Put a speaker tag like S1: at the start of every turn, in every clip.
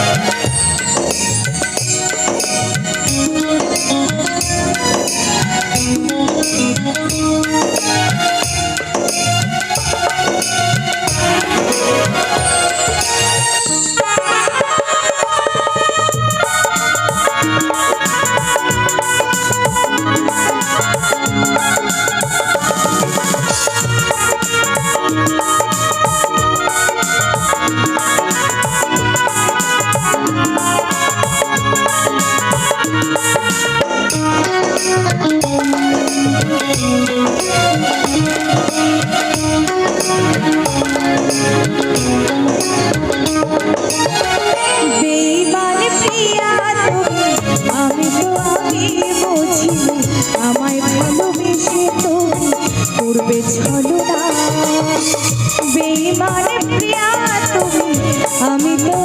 S1: Thank you.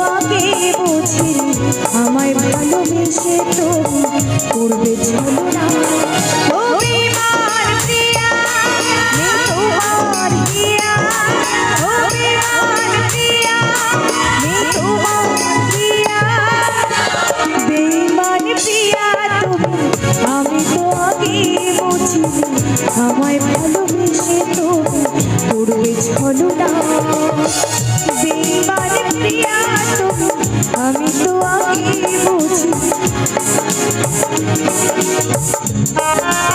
S1: পাবে বুঝি আমায় ভালোবেসে তো করবে চলো Thank you.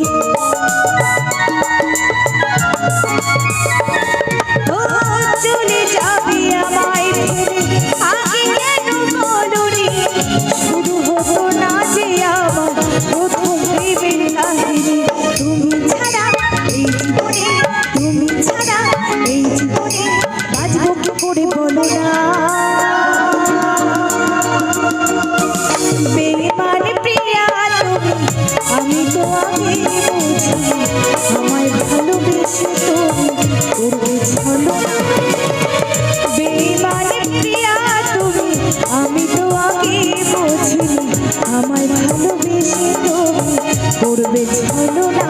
S1: করে বলো না। বেমান প্রিয়া তুমি, আমি তো আগে বুঝি, আমায় ভালোবেসে তুমি, করবে ছলো বেমান প্রিয়া তুমি, আমি তো আগে বুঝি, আমায় ভালোবেসে তুমি, করবে ছলো না।